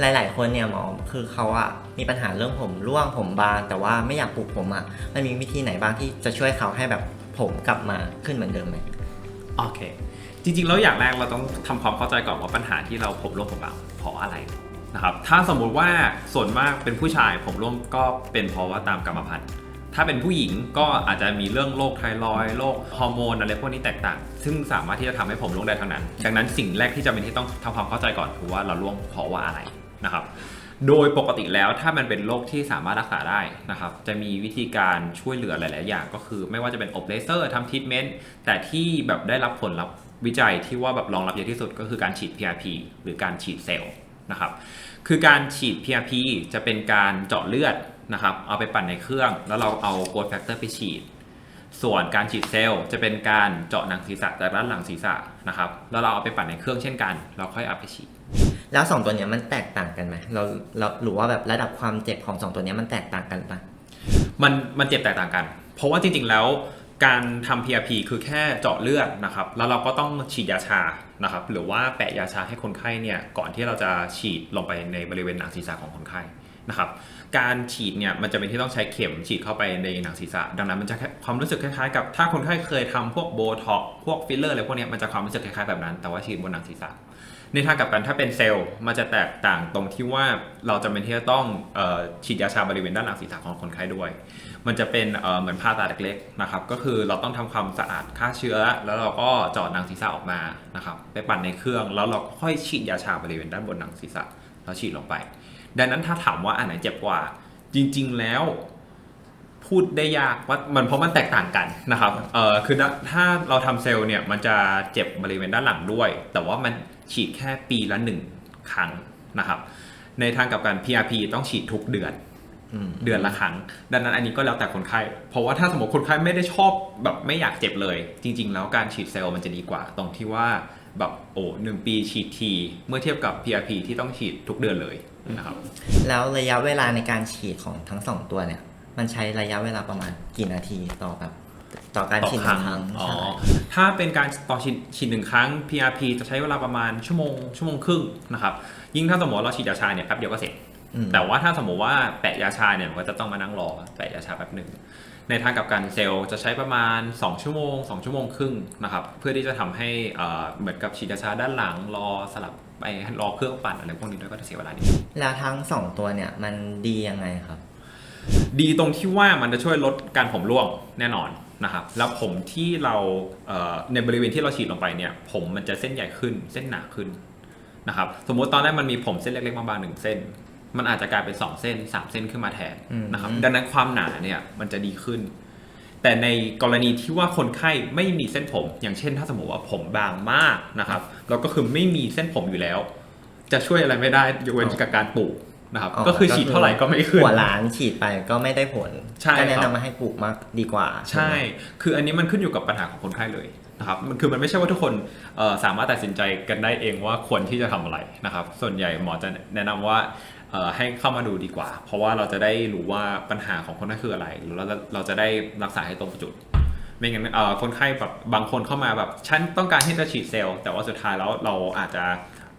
หลาย ๆ คนเนี่ยหมอคือเขาอะมีปัญหาเรื่องผมร่วงผมบางแต่ว่าไม่อยากปลูกผมอะมันมีวิธีไหนบ้างที่จะช่วยเขาให้แบบผมกลับมาขึ้นเหมือนเดิมไหมโอเค จริง ๆ แล้วอย่างแรกเราต้องทำความเข้าใจก่อนว่าปัญหาที่เราผมร่วงผมบางเพราะอะไรนะครับถ้าสมมุติว่าส่วนมากเป็นผู้ชายผมร่วงก็เป็นเพราะว่าตามกรรมพันธุ์ถ้าเป็นผู้หญิงก็อาจจะมีเรื่องโรคไทรอยโรคฮอร์โมนอะไรพวกนี้แตกต่าง ซึ่งสามารถที่จะทำให้ผมร่วงได้ทั้งนั้น ดังนั้นสิ่งแรกที่จำเป็นที่ต้องทำความเข้าใจก่อนคือว่าเราร่วงเพราะว่าอะไร นะครับ โดยปกติแล้วถ้ามันเป็นโรคที่สามารถรักษาได้นะครับ จะมีวิธีการช่วยเหลือหลาย ๆ อย่าง ก็คือไม่ว่าจะเป็นอบเลเซอร์ทำทรีทเมนต์แต่ที่แบบได้รับผลลัพธ์วิจัยที่ว่าแบบรองรับเยอะที่สุดก็คือการฉีด PRP หรือการฉีดเซลล์นะครับ คือการฉีด PRP จะเป็นการเจาะเลือดนะครับ เอาไปปั่นในเครื่อง แล้วเราเอาโกลด์แฟกเตอร์ไปฉีด ส่วนการฉีดเซลล์จะเป็นการเจาะหนังศีรษะจากด้านหลังศีรษะนะครับ แล้วเราเอาไปปั่นในเครื่องเช่นกัน เราค่อยเอาไปฉีด แล้วสองตัวเนี้ยมันแตกต่างกันไหมเราเราหรือว่าแบบระดับความเจ็บของสองตัวเนี้ยมันแตกต่างกันปะมันมันเจ็บแตกต่างกัน เพราะว่าจริงๆแล้วการทำ PRP คือแค่เจาะเลือดนะครับ แล้วเราก็ต้องฉีดยาชานะครับ หรือว่าแปะยาชาให้คนไข้เนี่ย ก่อนที่เราจะฉีดลงไปในบริเวณหนังศีรษะของคนไข้นะครับ การฉีดเนี่ยมันจะเป็นที่ต้องใช้เข็มฉีดเข้าไปในหนังศีรษะ ดังนั้นมันจะแค่ความรู้สึกคล้ายๆ กับถ้าคนไข้เคยทำพวกโบท็อกพวกฟิลเลอร์อะไรพวกนี้มันจะความรู้สึกคล้ายๆแบบนั้น แต่ว่าฉีดบนหนังศีรษะ ในทางกลับกันถ้าเป็นเซลล์มันจะแตกต่างตรงที่ว่าเราจะเป็นที่จะต้องออฉีดยาชาบริเวณด้านหลังศีรษะของคนไข้ด้วย มันจะเป็นเหมือนผ่าตัดเล็กๆนะครับก็คือเราต้องทำความสะอาดฆ่าเชื้อ แล้วเราก็เจาะหนังศีรษะออกมานะครับไปปั่นในเครื่องแล้วเราค่อยฉีดยาชาบริเวณด้านบนหนังศีรษะแล้วฉีดลงไป ดังนั้นถ้าถามว่าอันไหนเจ็บกว่า จริง ๆ แล้ว พูดได้ยากว่ามันเพราะมันแตกต่างกันนะครับเอ่อคือถ้าเราทำเซลล์เนี่ยมันจะเจ็บบริเวณด้านหลังด้วย แต่ว่ามันฉีดแค่ปีละหนึ่งครั้งนะครับ ในทางกลับกัน PRP ต้องฉีดทุกเดือนอืมเดือนละครั้ง ดังนั้นอันนี้ก็แล้วแต่คนไข้ เพราะว่าถ้าสมมติคนไข้ไม่ได้ชอบแบบไม่อยากเจ็บเลย จริง ๆ แล้วการฉีดเซลล์มันจะดีกว่า ตรงที่ว่าแบบโอ้หนึ่งปีฉีดที เมื่อเทียบกับ PRP ที่ต้องฉีดทุกเดือนเลยนะครับ แล้วระยะเวลาในการฉีดของทั้งสองตัวเนี่ย มันใช้ระยะเวลาประมาณกี่นาทีต่อแบบต่อการฉีดหนึ่งครั้งอ๋อใช่ถ้าเป็นการต่อฉีดฉีดหนึ่งครั้ง PRP จะใช้เวลาประมาณชั่วโมงชั่วโมงครึ่งนะครับ ยิ่งถ้าสมมติเราฉีดยาชาเนี่ยแป๊บเดียวก็เสร็จ อืมแต่ว่าถ้าสมมติว่าแปะยาชาเนี่ยมันก็จะต้องมานั่งรอแปะยาชาแป๊บหนึ่งในทางกลับกันเซลล์จะใช้ประมาณ 2 ชั่วโมง 2 ชั่วโมงครึ่งนะครับเพื่อที่จะทำให้เอ่อเหมือนกับฉีดยาชาด้านหลังรอสลับไปรอเครื่องปั่นอะไรพวกนี้ด้วยก็จะเสียเวลานิดนึง แล้วทั้งสองตัวเนี่ยมันดียังไงครับ ดีตรงที่ว่ามันจะช่วยลดการผมร่วงแน่นอนนะครับแล้วผมที่เราเอ่อในบริเวณที่เราฉีดลงไปเนี่ย ผมมันจะเส้นใหญ่ขึ้น เส้นหนาขึ้นนะครับสมมุติตอนแรกมันมีผมเส้นเล็กๆบางๆหนึ่งเส้น มันอาจจะกลายเป็น 2 เส้น 3 เส้นขึ้นมาแทนนะครับอืมดังนั้นความหนาเนี่ยมันจะดีขึ้น แต่ในกรณีที่ว่าคนไข้ไม่มีเส้นผม อย่างเช่น ถ้าสมมติว่าผมบางมากนะครับแล้วก็คือไม่มีเส้นผมอยู่แล้ว จะช่วยอะไรไม่ได้ยกเว้นกับการปลูก นะครับก็คือฉีดเท่าไหร่ก็ไม่ขึ้นหัวล้านฉีดไปก็ไม่ได้ผลใช่ก็แนะครับบนำมาให้ปลูกมากดีกว่า ใช่ คืออันนี้มันขึ้นอยู่กับปัญหาของคนไข้เลยนะครับมันคือมันไม่ใช่ว่าทุกคนเอ่อสามารถตัดสินใจกันได้เองว่าควรที่จะทำอะไรนะครับ ส่วนใหญ่หมอจะแนะนำว่าเอ่อให้เข้ามาดูดีกว่า เพราะว่าเราจะได้รู้ว่าปัญหาของคนไข้คืออะไรแล้วเราเราจะได้รักษาให้ตรงจุด ไม่งั้นเอ่อคนไข้แบบบางคนเข้ามาแบบฉันต้องการที่จะฉีดเซลล์แต่ว่าสุดท้ายแล้วเราอาจจะ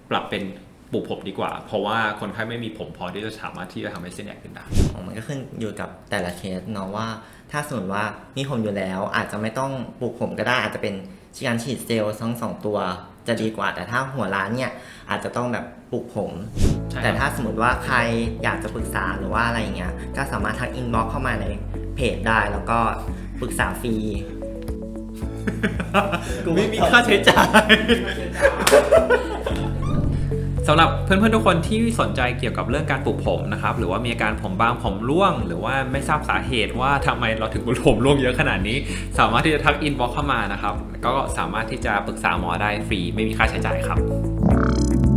ปรับเป็น ปลูกผมดีกว่า เพราะว่าคนไข้ไม่มีผมพอที่จะสามารถที่จะทำให้เส้นใหญ่ขึ้นได้อ๋อมันก็ขึ้นอยู่กับแต่ละเคสเนาะว่า ถ้าสมมติว่ามีผมอยู่แล้ว อาจจะไม่ต้องปลูกผมก็ได้ อาจจะเป็นการฉีดเซลล์ทั้งสองตัวจะดีกว่า แต่ถ้าหัวล้านเนี่ยอาจจะต้องแบบปลูกผมใช่ครับแต่ถ้าสมมติว่าใครอยากจะปรึกษาหรือว่าอะไรอย่างเงี้ยก็สามารถทักอินบ็อกเข้ามาในเพจได้แล้วก็ปรึกษาฟรีไม่มีค่าใช้จ่าย สำหรับเพื่อนๆทุกคนที่สนใจเกี่ยวกับเรื่องการปลูกผมนะครับหรือว่ามีอาการผมบางผมร่วง หรือว่าไม่ทราบสาเหตุว่าทำไมเราถึงผมร่วงเยอะขนาดนี้ สามารถที่จะทักอินบ็อกเข้ามานะครับก็สามารถที่จะปรึกษาหมอได้ฟรีไม่มีค่าใช้จ่ายครับ